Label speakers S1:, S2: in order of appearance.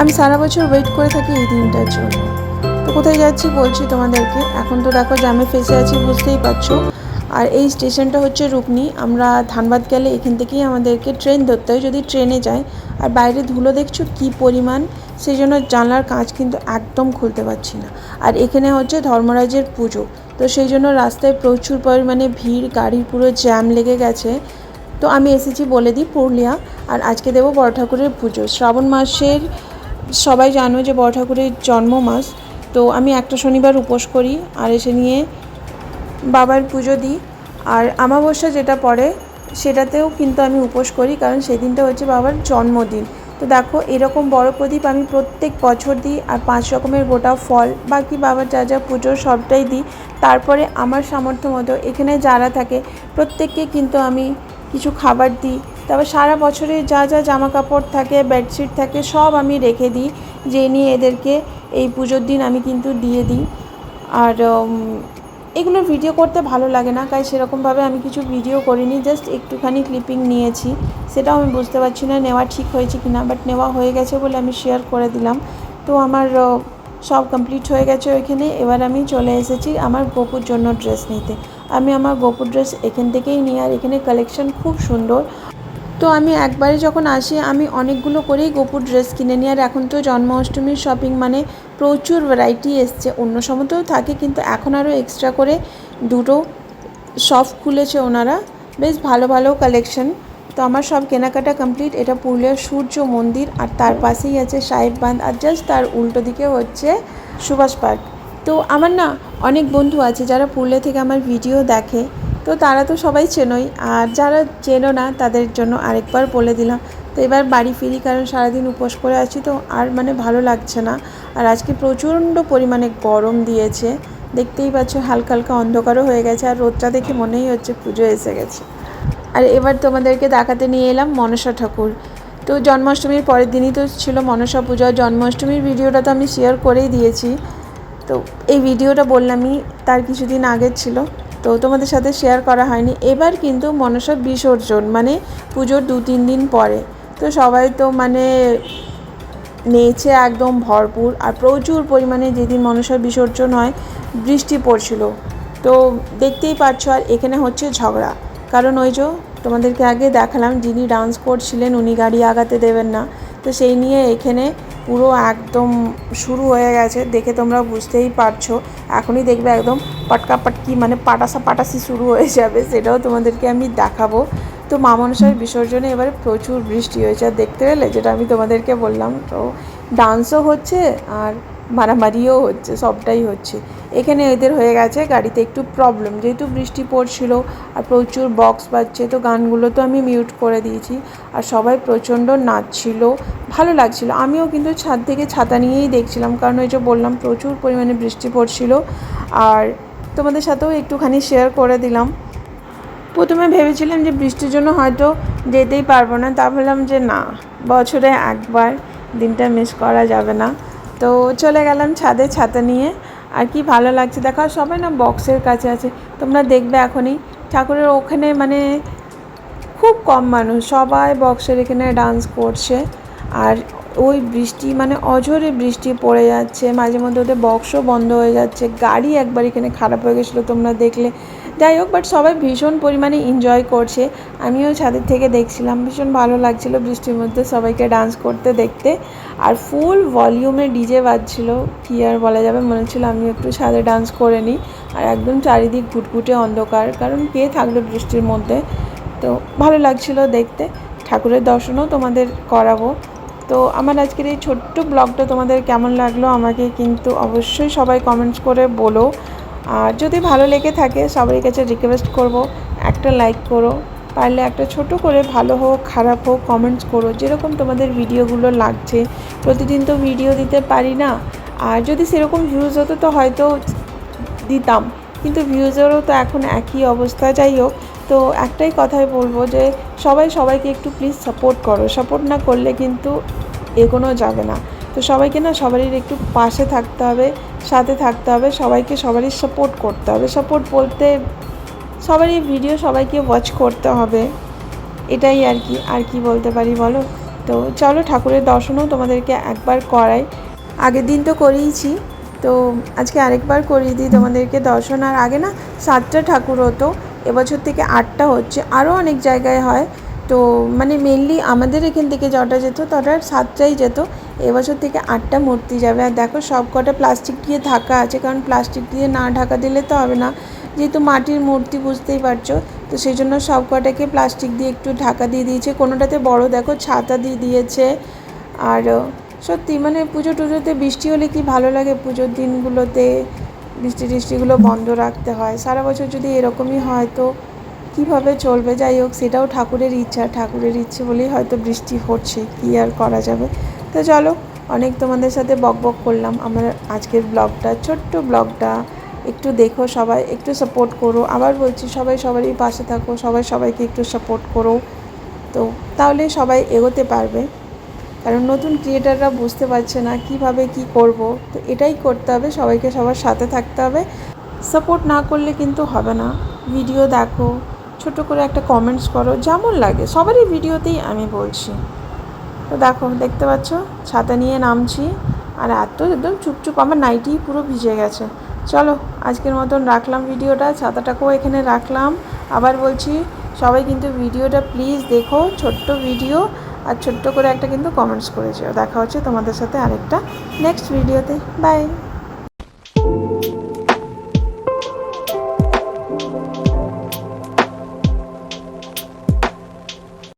S1: আমি সারা বছর ওয়েট করে থাকি এই দিনটার জন্য। তো কোথায় যাচ্ছি বলছি তোমাদেরকে? এখন তো দেখো জ্যামে ফেসে আছি, বুঝতেই পারছ। আর এই স্টেশনটা হচ্ছে রুকনি। আমরা ধানবাদ গেলে এখান থেকেই আমাদেরকে ট্রেন ধরতে হয় যদি ট্রেনে যায়। আর বাইরে ধুলো দেখছ কি পরিমাণ? সেই জন্য জানলার কাঁচ কিন্তু একদম খুলতে পারছি না। আর এখানে হচ্ছে ধর্মরাজের পুজো। তো সেই জন্য রাস্তায় প্রচুর পরিমাণে ভিড় গাড়ির পুরো জ্যাম লেগে গেছে। তো আমি এসেছি বলে দিই পুরুলিয়া। আর আজকে দেবো বড় ঠাকুরের পুজো। শ্রাবণ মাসের সবাই জানো যে বড় ঠাকুরের জন্ম মাস তো আমি একটা শনিবার উপোস করি। আর এসে নিয়ে বাবার পুজো দিই। আর আমাবস্যা যেটা পড়ে, সেটাতেও কিন্তু আমি উপোস করি, কারণ সেদিনটা হচ্ছে বাবার জন্মদিন। তো দেখো, এরকম বড় প্রদীপ আমি প্রত্যেক বছর দিই, আর পাঁচ রকমের গোটা ফল, বাকি বাবার যা যা পুজো সবটাই দিই। তারপরে আমার সামর্থ্য মতো এখানে যারা থাকে, প্রত্যেককে কিন্তু আমি কিছু খাবার দিই। তারপর সারা বছরে যা যা জামা কাপড় থাকে, বেডশিট থাকে, সব আমি রেখে দিই, যে নিয়ে এদেরকে এই পুজোর দিন আমি কিন্তু দিয়ে দিই। আর এগুলোর ভিডিও করতে ভালো লাগে না। তাই সেরকমভাবে আমি কিছু ভিডিও করিনি জাস্ট একটুখানি ক্লিপিং নিয়েছি। সেটাও আমি বুঝতে পারছি না নেওয়া ঠিক হয়েছে কি না বাট নেওয়া হয়ে গেছে বলে আমি শেয়ার করে দিলাম। তো আমার সব কমপ্লিট হয়ে গেছে ওইখানে। এবার আমি চলে এসেছি আমার গোপুর জন্য ড্রেস নিতে। আমি আমার গোপুর ড্রেস এখান থেকেই নিই, আর এখানে কালেকশন খুব সুন্দর। তো আমি একবারে যখন আসি, আমি অনেকগুলো করেই গোপুর ড্রেস কিনে নিই। আর এখন তো জন্মাষ্টমীর শপিং মানে প্রচুর ভ্যারাইটি এসছে। অন্য সময়তেও থাকে, কিন্তু এখন আরও এক্সট্রা করে দুটো শপ খুলেছে ওনারা। বেশ ভালো ভালো কালেকশন তো আমার সব কেনাকাটা কমপ্লিট এটা পুরুলিয়ার সূর্য মন্দির, আর তার পাশেই আছে সাহেব বাঁধ, আর জাস্ট তার উল্টো দিকে হচ্ছে সুভাষ পার্ক তো আমার না অনেক বন্ধু আছে যারা পুরুলিয়া থেকে আমার ভিডিও দেখে। তো তারা তো সবাই চেনোই। আর যারা চেনো না, তাদের জন্য আরেকবার বলে দিলাম। তো এবার বাড়ি ফিরি, কারণ সারাদিন উপোস করে আছি, তো আর মানে ভালো লাগছে না। আর আজকে প্রচণ্ড পরিমাণে গরম দিয়েছে। দেখতেই পাচ্ছ, হালকা হালকা অন্ধকারও হয়ে গেছে, আর রোদটা দেখে মনেই হচ্ছে পুজো এসে গেছে। আর এবার তোমাদেরকে দেখাতে নিয়ে এলাম মনসা ঠাকুর। তো জন্মাষ্টমীর পরের দিনই তো ছিল মনসা পুজো। জন্মাষ্টমীর ভিডিওটা তো আমি শেয়ার করেই দিয়েছি। তো এই ভিডিওটা বললামই, তার কিছুদিন আগের ছিল। তো তোমাদের সাথে শেয়ার করা হয়নি। এবার কিন্তু মনসা বিসর্জন মানে পুজোর দু তিন দিন পরে। তো সবাই তো মানে নেচে একদম ভরপুর আর প্রচুর পরিমাণে যেদিন মনসার বিসর্জন হয়, বৃষ্টি পড়ছিল। তো দেখতেই পাচ্ছ আর এখানে হচ্ছে ঝগড়া। কারণ ওই যে তোমাদেরকে আগে দেখালাম যিনি ডান্স করছিলেন, উনি গাড়ি আগাতে দেবেন না। তো সেই নিয়ে এখানে পুরো একদম শুরু হয়ে গেছে, দেখে তোমরা বুঝতেই পারছ। এখনই দেখবে একদম পাটকা পাটকি মানে পাটাসা পাটাসি শুরু হয়ে যাবে, সেটাও তোমাদেরকে আমি দেখাবো। তো মামনসাহের বিসর্জনে এবারে প্রচুর বৃষ্টি হয়েছে, আর দেখতে পেলে? যেটা আমি তোমাদেরকে বললাম, তো ডান্সও হচ্ছে, আর মারামারিও হচ্ছে, সবটাই হচ্ছে। এখানে এদের হয়ে গেছে গাড়িতে একটু প্রবলেম যেহেতু বৃষ্টি পড়ছিল আর প্রচুর বক্স বাজছে, তো গানগুলো তো আমি মিউট করে দিয়েছি। আর সবাই প্রচণ্ড নাচছিল, ভালো লাগছিল। আমিও কিন্তু ছাদ থেকে ছাতা নিয়েই দেখছিলাম, কারণ ওই যে বললাম, প্রচুর পরিমাণে বৃষ্টি পড়ছিল। আর তোমাদের সাথেও একটুখানি শেয়ার করে দিলাম। প্রথমে ভেবেছিলাম যে বৃষ্টির জন্য হয়তো যেতেই পারব না, তা ভাবলাম যে না, বছরে একবার দিনটা মিস করা যাবে না। তো চলে গেলাম ছাদে ছাতা নিয়ে। আর কি ভালো লাগছে দেখো সবাই না বক্সের কাছে আছে। তোমরা দেখবে এখনই। ঠাকুরের ওখানে মানে খুব কম মানুষ, সবাই বক্সের এখানে ডান্স করছে। আর ওই বৃষ্টি মানে অঝরে বৃষ্টি পড়ে যাচ্ছে মাঝে মধ্যে ওদের বক্সও বন্ধ হয়ে যাচ্ছে, গাড়ি একবার এখানে খারাপ হয়ে গেছিল তোমরা দেখলে। যাই হোক বাট সবাই ভীষণ পরিমাণে এনজয় করছে। আমিও ছাদের থেকে দেখছিলাম, ভীষণ ভালো লাগছিল বৃষ্টির মধ্যে সবাইকে ডান্স করতে দেখতে। আর ফুল ভলিউমে ডিজে বাজছিল, কী আর বলা যাবে, মনে হচ্ছিল আমি একটু ছাদে ডান্স করে নিই। আর একদম চারিদিক ঘুটঘুটে অন্ধকার, কারণ কে থাকল বৃষ্টির মধ্যে? তো ভালো লাগছিল দেখতে। ঠাকুরের দর্শনও তোমাদের করাবো। তো আমার আজকের এই ছোট্ট ব্লগটা তোমাদের কেমন লাগল, আমাকে কিন্তু অবশ্যই সবাই কমেন্টস করে বলো। আর যদি ভালো লেগে থাকে সবার কাছে রিকোয়েস্ট করব, একটা লাইক করো, পারলে একটা ছোট করে ভালো হোক, খারাপ হোক কমেন্টস করো, যেরকম তোমাদের ভিডিওগুলো লাগছে। প্রতিদিন তো ভিডিও দিতে পারি না। আর যদি সেরকম ভিউজ হতো তো হয়তো দিতাম, কিন্তু ভিউজেরও তো এখন একই অবস্থা। যাই হোক, তো একটাই কথাই বলব যে, সবাই সবাইকে একটু প্লিজ সাপোর্ট করো। সাপোর্ট না করলে কিন্তু এগোনো যাবে না। তো সবাইকে না সবারই একটু পাশে থাকতে হবে। সাথে থাকতে হবে, সবাইকে সবারই সাপোর্ট করতে হবে। সাপোর্ট বলতে সবারই ভিডিও সবাইকে ওয়াচ করতে হবে। এটাই আর কি আর কি বলতে পারি বলো? তো চলো ঠাকুরের দর্শনও তোমাদেরকে একবার করাই। আগের দিন তো করিয়েছি তো আজকে আরেকবার করিয়ে দিই তোমাদেরকে দর্শন। আর আগে না সাতটা ঠাকুর হতো, এবছর থেকে আটটা হচ্ছে, আরও অনেক জায়গায় হয়। তো মানে মেনলি আমাদের এখান থেকে যটা যেত তটা সাতটাই যেত। এবছর থেকে আটটা মূর্তি যাবে। আর দেখো সব কটা প্লাস্টিক দিয়ে ঢাকা আছে, কারণ প্লাস্টিক দিয়ে না ঢাকা দিলে তো হবে না। যেহেতু মাটির মূর্তি বুঝতেই পারছ, তো সেই জন্য সব কটাকে প্লাস্টিক দিয়ে একটু ঢাকা দিয়ে দিয়েছে। কোনোটাতে বড় দেখো, ছাতা দিয়ে দিয়েছে। আর সত্যি মানে পুজো টুজোতে বৃষ্টি হলে কি ভালো লাগে? পুজোর দিনগুলোতে বৃষ্টি টিষ্টিগুলো বন্ধ রাখতে হয়। সারা বছর যদি এরকমই হয় তো কীভাবে চলবে? যাই হোক, সেটাও ঠাকুরের ইচ্ছা। ঠাকুরের ইচ্ছে বলেই হয়তো বৃষ্টি হচ্ছে, কী আর করা যাবে? তো চলো। অনেক তোমাদের সাথে বক বক করলাম। আমার আজকের ব্লগটা ছোট্ট ব্লগটা একটু দেখো সবাই, একটু সাপোর্ট করো। আবার বলছি, সবাই সবারই পাশে থাকো, সবাই সবাইকে একটু সাপোর্ট করো। তো তাহলে সবাই এগোতে পারবে। কারণ নতুন ক্রিয়েটাররা বুঝতে পারছে না কীভাবে কি করব। তো এটাই করতে হবে, সবাইকে সবার সাথে থাকতে হবে। সাপোর্ট না করলে কিন্তু হবে না। ভিডিও দেখো, ছোট করে একটা কমেন্টস করো, যেমন লাগে। সবারই ভিডিওতেই আমি বলছি। তো দেখো, দেখতে পাচ্ছ? ছাতা নিয়ে নামছি আর এত একদম চুপচুপ, আমার নাইটি পুরো ভিজে গেছে। চলো, আজকের মতন রাখলাম ভিডিওটা। ছাতাটাকেও এখানে রাখলাম। আবার বলছি, সবাই কিন্তু ভিডিওটা প্লিজ দেখো, ছোট্ট ভিডিও আর ছোট্ট করে একটা কিন্তু কমেন্টস করেছে। দেখা হচ্ছে তোমাদের সাথে আরেকটা নেক্সট ভিডিওতে বাই